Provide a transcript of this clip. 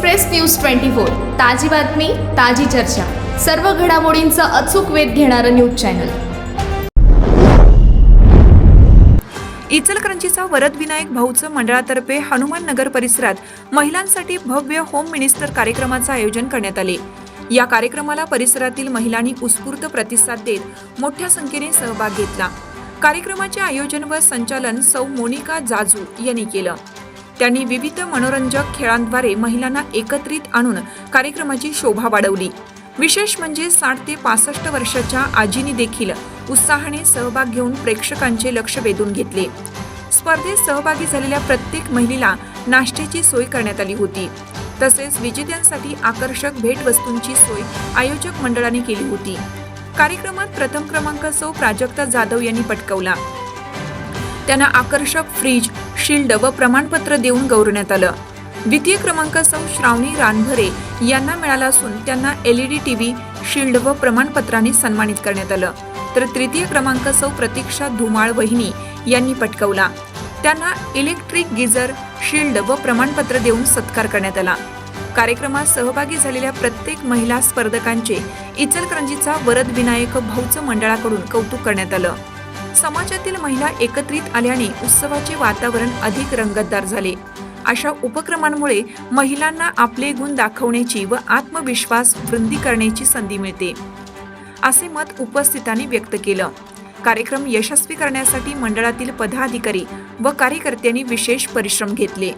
Express news twenty four ताजी बातमी ताजी चर्चा. सर्व घडामोडींचा अचूक वेध घेणारं न्यूज चॅनल. इचलकरंजीचा वरद विनायक भाऊचं मंडळातर्फे हनुमान नगर परिसरात महिलांसाठी भव्य होम मिनिस्टर कार्यक्रमाचं आयोजन करण्यात आले. या कार्यक्रमाला परिसरातील महिलांनी उत्स्फूर्त प्रतिसाद देत मोठ्या संख्येने सहभाग घेतला. कार्यक्रमाचे आयोजन व संचालन सौ मोनिका जाजू यांनी केलं. त्यांनी विविध मनोरंजक खेळांद्वारे महिलांना एकत्रित आणून कार्यक्रमाची शोभा वाढवली. विशेष म्हणजे साठ ते पासष्ट वर्षाच्या आजीनी देखील उत्साहाने सहभाग घेऊन प्रेक्षकांचे लक्ष वेधून घेतले. स्पर्धेत सहभागी झालेल्या प्रत्येक महिलेला नाश्त्याची सोय करण्यात आली होती. तसेच विजेत्यांसाठी आकर्षक भेटवस्तूंची सोय आयोजक मंडळाने केली होती. कार्यक्रमात प्रथम क्रमांक सौ प्राजक्ता जाधव यांनी पटकवला. त्यांना आकर्षक फ्रीज शिल्ड व प्रमाणपत्र देऊन गौरवण्यात आलं. द्वितीय क्रमांकासह श्रावणी रानभरे यांना मिळाला असून त्यांना एलईडी टीव्ही शिल्ड व प्रमाणपत्राने सन्मानित करण्यात आलं. तर तृतीय क्रमांकासह प्रतीक्षा धुमाळ वहिनी यांनी पटकवला. त्यांना इलेक्ट्रिक गिझर शिल्ड व प्रमाणपत्र देऊन सत्कार करण्यात आला. कार्यक्रमात सहभागी झालेल्या प्रत्येक महिला स्पर्धकांचे इचलकरंजीचा वरद विनायक भाऊचं मंडळाकडून कौतुक करण्यात आलं. समाजातील महिला एकत्रित आल्याने उत्सवाचे वातावरण अधिक रंगतदार झाले. अशा उपक्रमांमुळे महिलांना आपले गुण दाखवण्याची व आत्मविश्वास वृद्धी करण्याची संधी मिळते. असे मत उपस्थितांनी व्यक्त केलं. कार्यक्रम यशस्वी करण्यासाठी मंडळातील पदाधिकारी व कार्यकर्त्यांनी विशेष परिश्रम घेतले.